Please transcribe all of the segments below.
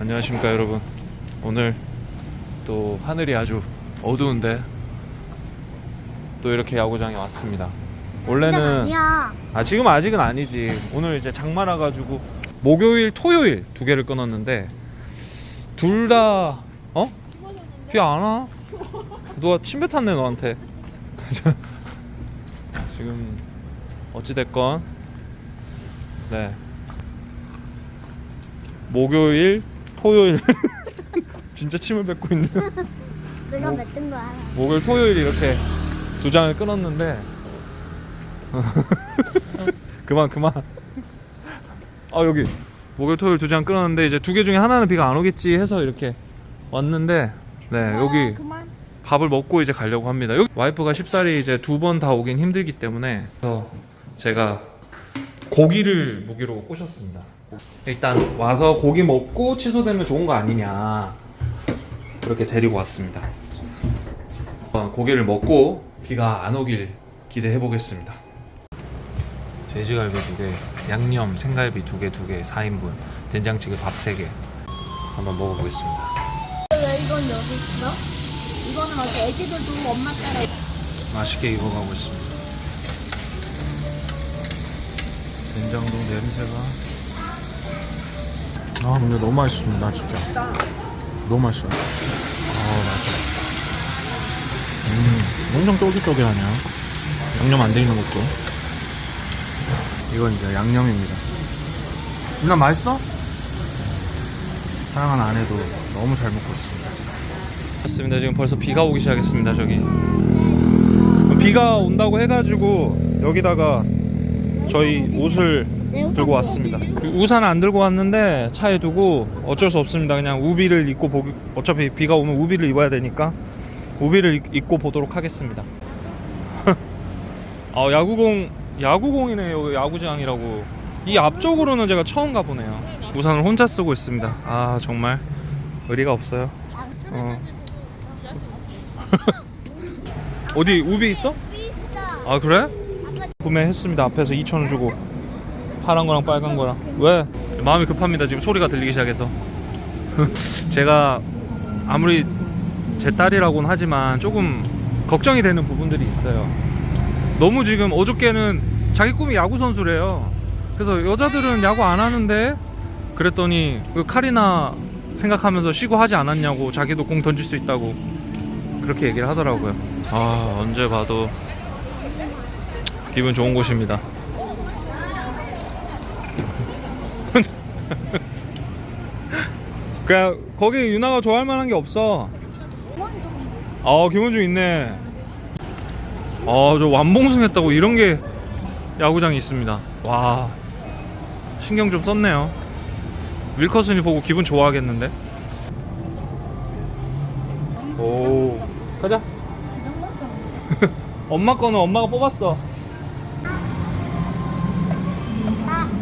안녕하십니까 여러분 오늘 또 하늘이 아주 어두운데 또 이렇게 야구장에 왔습니다 원래는 아니야. 아 지금 아직은 아니지 오늘 이제 장마라 가지고 목요일 토요일 두 개를 끊었는데 둘 다 어? 비 안 와? 누가 침 뱉었네 너한테 지금 어찌됐건 네 목요일 토요일. 진짜 침을 뱉고 있네요 내가 뭐- 맺은 거 알아. 목요일 토요일 이렇게 두 장을 끊었는데. 그만 그만. 아 여기. 목요일 토요일 두 장 끊었는데 이제 두 개 중에 하나는 비가 안 오겠지 해서 이렇게 왔는데. 네 여기 밥을 먹고 이제 가려고 합니다. 여기 와이프가 쉽사리 이제 두 번 다 오긴 힘들기 때문에. 그래서 제가 고기를 무기로 꼬셨습니다 일단 와서 고기 먹고 취소되면 좋은 거 아니냐 그렇게 데리고 왔습니다 어, 고기를 먹고 비가 안 오길 기대해 보겠습니다. 돼지갈비 두 개, 양념 생갈비 두 개, 두 개, 4인분, 된장찌개 밥 세 개. 한번 먹어보겠습니다. 왜 이건 여기 있어? 이거는 막 애기들도 엄마 따라 맛있게 익어가고 있습니다. 된장도 냄새가. 아 근데 너무 맛있습니다 진짜. 너무 맛있어요. 아 맛있어. 음, 엄청 쫄깃쫄깃하네요. 양념 안 돼 있는 것도. 이건 이제 양념입니다. 누나 맛있어? 사랑하는 아내도 너무 잘 먹고 있습니다. 맞습니다. 지금 벌써 비가 오기 시작했습니다. 저기. 비가 온다고 해가지고 여기다가 저희 옷을 들고 왔습니다. 우산 안 들고 왔는데 차에 두고 어쩔 수 없습니다. 그냥 우비를 입고 보 어차피 비가 오면 우비를 입어야 되니까 우비를 입- 입고 보도록 하겠습니다. 아 야구공 야구공이네 여기 야구장이라고 이 앞쪽으로는 제가 처음 가보네요. 우산을 혼자 쓰고 있습니다. 아 정말 의리가 없어요. 어. 어디 우비 있어? 아 그래? 구매했습니다. 앞에서 2,000원 주고 파란 거랑 빨간 거랑 왜? 마음이 급합니다. 지금 소리가 들리기 시작해서 제가 아무리 제 딸이라고는 하지만 조금 걱정이 되는 부분들이 있어요. 너무 지금 어저께는 자기 꿈이 야구 선수래요. 그래서 여자들은 야구 안 하는데 그랬더니 그 카리나 생각하면서 쉬고 하지 않았냐고 자기도 공 던질 수 있다고 그렇게 얘기를 하더라고요. 아 언제 봐도 기분 좋은 곳입니다. 그냥 거기 유나가 좋아할 만한 게 없어. 아 김원중 있네. 아저 완봉승했다고 이런 게 야구장이 있습니다. 와 신경 좀 썼네요. 윌커슨이 보고 기분 좋아하겠는데. 오 가자. 엄마 거는 엄마가 뽑았어.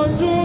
롯데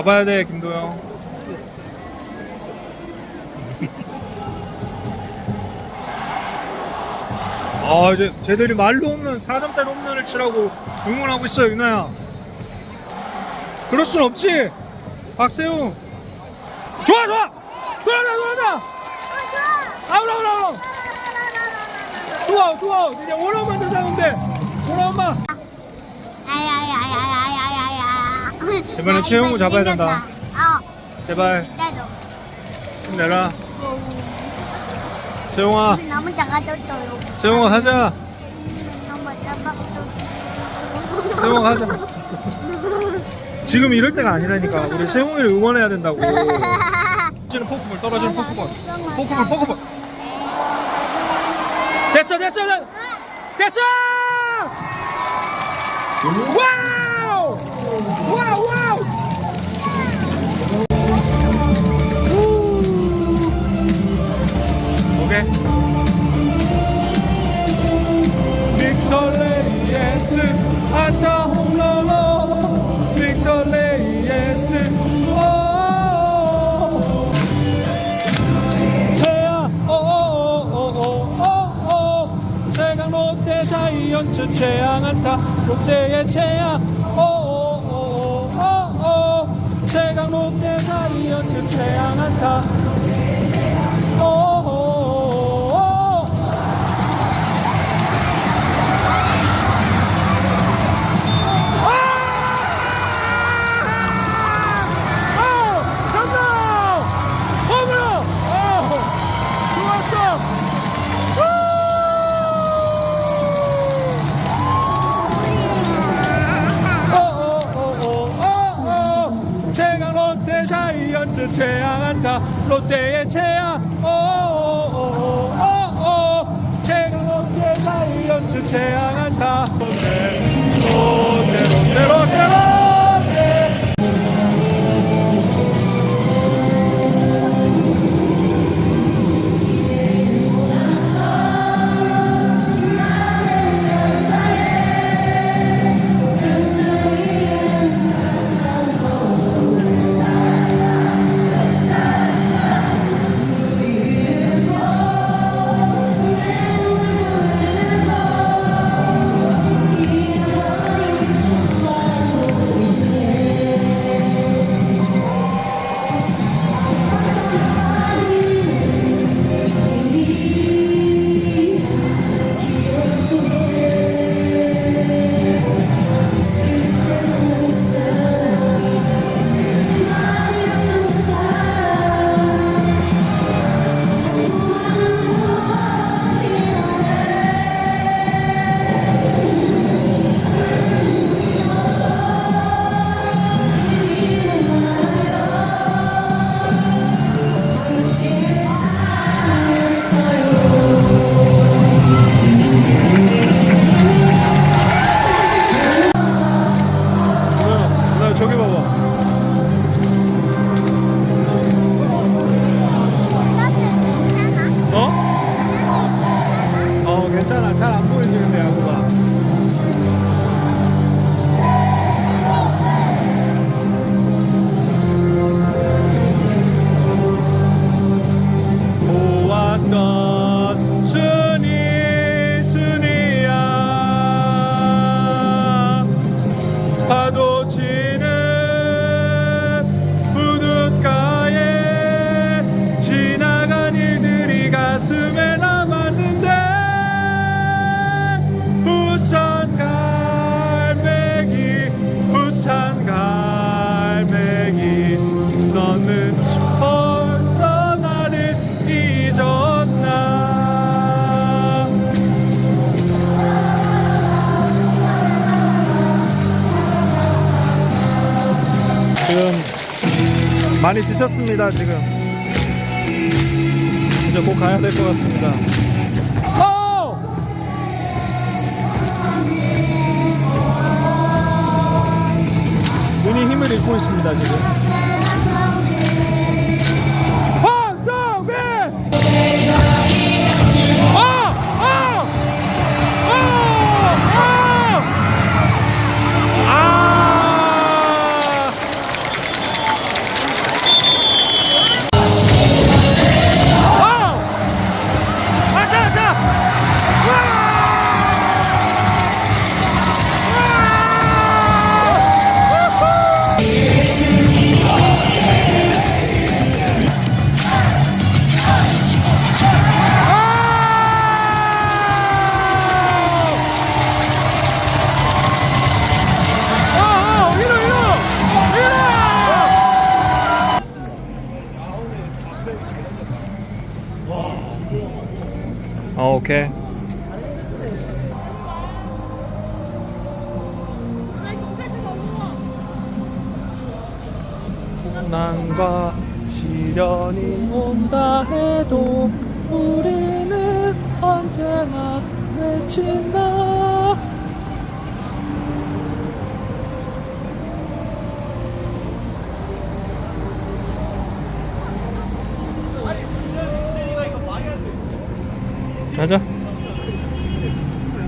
잡아야 돼 김도영. 아 이제 쟤들이 말로 없는 4점짜리 홈런을 치라고 응원하고 있어요 유나야. 그럴 순 없지? 박세웅. 좋아 좋아! 돌아가 돌아가 아웃 아웃 아웃 좋아 좋아 이제 원아웃만 더 잡으면 돼 원아웃만 아야야야야야야야. 이번엔 채용우 잡아야 된다. 어, 제발. 나도. 힘내라. 세용아. 우리 너무 작아졌어요. 세용아 하자. 너무 작아졌어. 세용아 하자. 지금 이럴 때가 아니라니까. 우리 세용이를 응원해야 된다고. 떨어지는 포크볼 떨어지는 포크볼. 포크볼 포크볼. 됐어 됐어 됐- 됐어! 와 예수 아타 홈런어. 빅터레이 예수. 최야 최양한타 롯데의 최야. 오오오오오 최강 롯데 자이언츠 최양 안타 자이언츠 최양한다. 롯데의 최양 오오오오오. 롯데 자이언츠 최양한다. 롯데 롯데 롯데 롯데 많이 지쳤습니다 지금. 이제 곧 가야 될 것 같습니다. 오! 눈이 힘을 잃고 있습니다 지금 고난과 시련이 온다 해도 우리는 언제나 외친다. 가자.